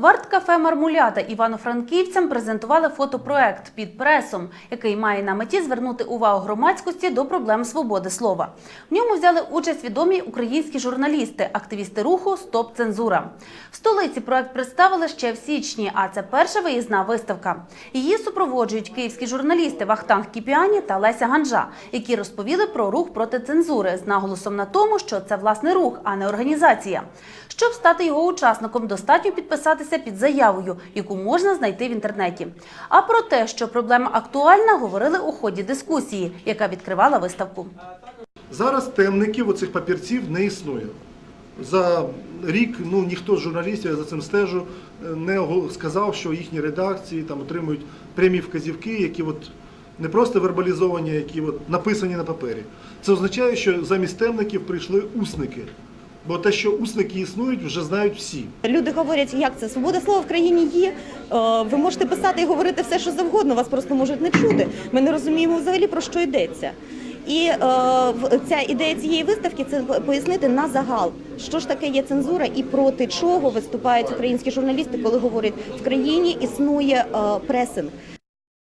В арт-кафе Мармулята івано-франківцям презентували фотопроект під пресом, який має на меті звернути увагу громадськості до проблем свободи слова. В ньому взяли участь відомі українські журналісти, активісти руху Стоп цензура. В столиці проект представили ще в січні, а це перша виїзна виставка. Її супроводжують київські журналісти Вахтанг Кіпіані та Леся Ганжа, які розповіли про рух проти цензури з наголосом на тому, що це власне рух, а не організація. Щоб стати його учасником, достатньо підписатися під заявою, яку можна знайти в інтернеті. А про те, що проблема актуальна, говорили у ході дискусії, яка відкривала виставку. Зараз темників оцих папірців не існує. За рік ну, ніхто з журналістів, я за цим стежу, е, не сказав, що їхні редакції там отримують прямі вказівки, які от не просто вербалізовані, які от написані на папері. Це означає, що замість темників прийшли усники. Бо те, що усники існують, вже знають всі. Люди говорять, як це свобода слова в країні є. Е, Ви можете писати і говорити все, що завгодно. Вас просто можуть не чути. Ми не розуміємо взагалі про що йдеться. І е, ця ідея цієї виставки це пояснити на загал, що ж таке є цензура і проти чого виступають українські журналісти, коли говорять в країні існує е, пресинг.